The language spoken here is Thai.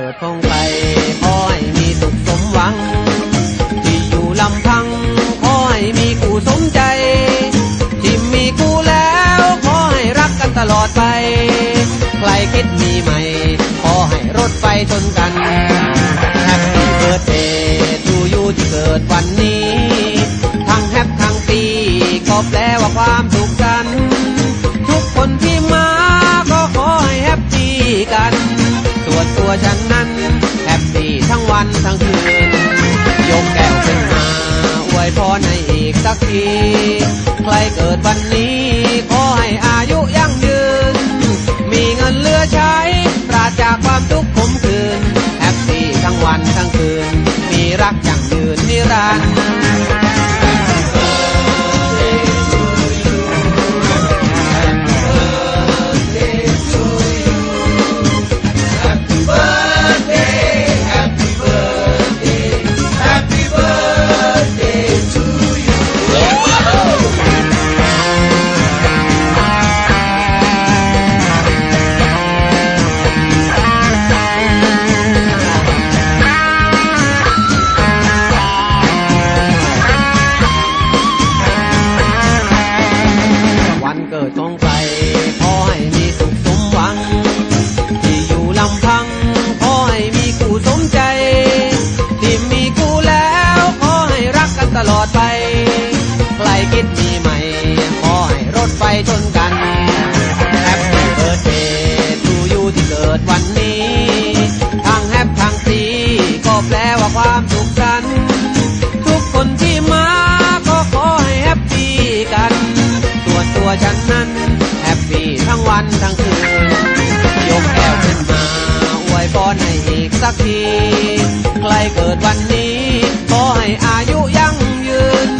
กิดคงไปขอให้มีสุขสมหวัง ที่อยู่ลำพังขอให้มีกูสมใจ ที่มีกูแล้วขอให้รักกันตลอดไป ใครคิดมีใหม่ขอให้รถไฟชนกันแฮปปี้เบิร์ดเดย์ดูอยู่ที่เกิดวันนี้ ทั้งแฮปทั้งปีก็แปลว่าความ ตัวฉันนั้นแฮปปี้ทั้งวันทั้งคืน ยกแก้วขึ้นมาอวยพรให้อีกสักที ใครเกิดวันนี้ ขอให้อายุยั่งยืน มีเงินเหลือใช้ ปราศจากความทุกข์ขมขื่น เกิดของใครขอให้มีสุขสมหวัง ที่อยู่ลำพังขอให้มีคู่สมใจ ที่มีคู่แล้วขอให้รักกันตลอดไป ใครคิดมีใหม่ขอให้รถไฟชนกัน ตัฉันนั้นแฮปปี้ทั้งวันทั้งคืน ยกแก้วขึ้นมาอวยพรให้อีกสักทีใกล้เกิดวันนี้ ขอให้อายุยั่งยืน